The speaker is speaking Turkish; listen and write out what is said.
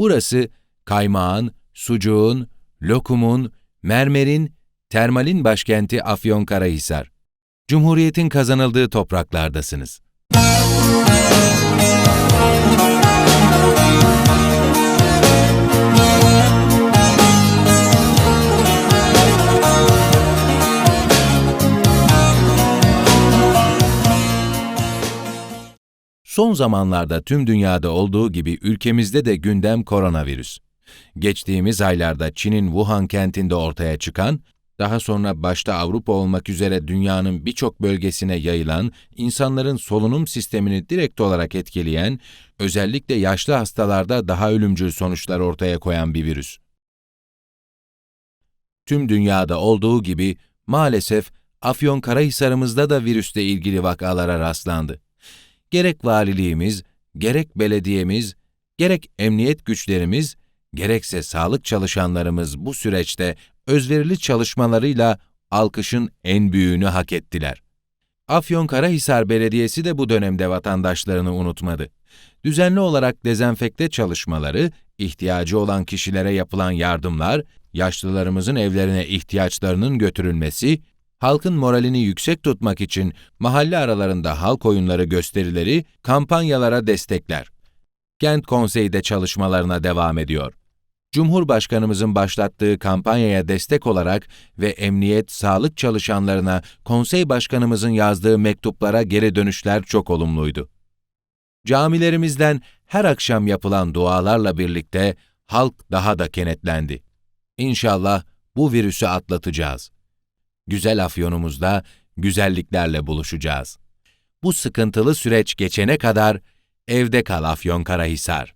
Burası kaymağın, sucuğun, lokumun, mermerin, termalin başkenti Afyonkarahisar. Cumhuriyetin kazanıldığı topraklardasınız. Son zamanlarda tüm dünyada olduğu gibi ülkemizde de gündem koronavirüs. Geçtiğimiz aylarda Çin'in Wuhan kentinde ortaya çıkan, daha sonra başta Avrupa olmak üzere dünyanın birçok bölgesine yayılan, insanların solunum sistemini direkt olarak etkileyen, özellikle yaşlı hastalarda daha ölümcül sonuçlar ortaya koyan bir virüs. Tüm dünyada olduğu gibi maalesef Afyonkarahisar'ımızda da virüsle ilgili vakalara rastlandı gerek valiliğimiz, gerek belediyemiz, gerek emniyet güçlerimiz, gerekse sağlık çalışanlarımız bu süreçte özverili çalışmalarıyla alkışın en büyüğünü hak ettiler. Afyonkarahisar Belediyesi de bu dönemde vatandaşlarını unutmadı. Düzenli olarak dezenfekte çalışmaları, ihtiyacı olan kişilere yapılan yardımlar, yaşlılarımızın evlerine ihtiyaçlarının götürülmesi, halkın moralini yüksek tutmak için mahalle aralarında halk oyunları gösterileri, kampanyalara destekler. Kent Konsey'de çalışmalarına devam ediyor. Cumhurbaşkanımızın başlattığı kampanyaya destek olarak ve emniyet, sağlık çalışanlarına konsey başkanımızın yazdığı mektuplara geri dönüşler çok olumluydu. Camilerimizden her akşam yapılan dualarla birlikte halk daha da kenetlendi. İnşallah bu virüsü atlatacağız güzel afyonumuzda güzelliklerle buluşacağız. Bu sıkıntılı süreç geçene kadar evde kal Afyonkarahisar.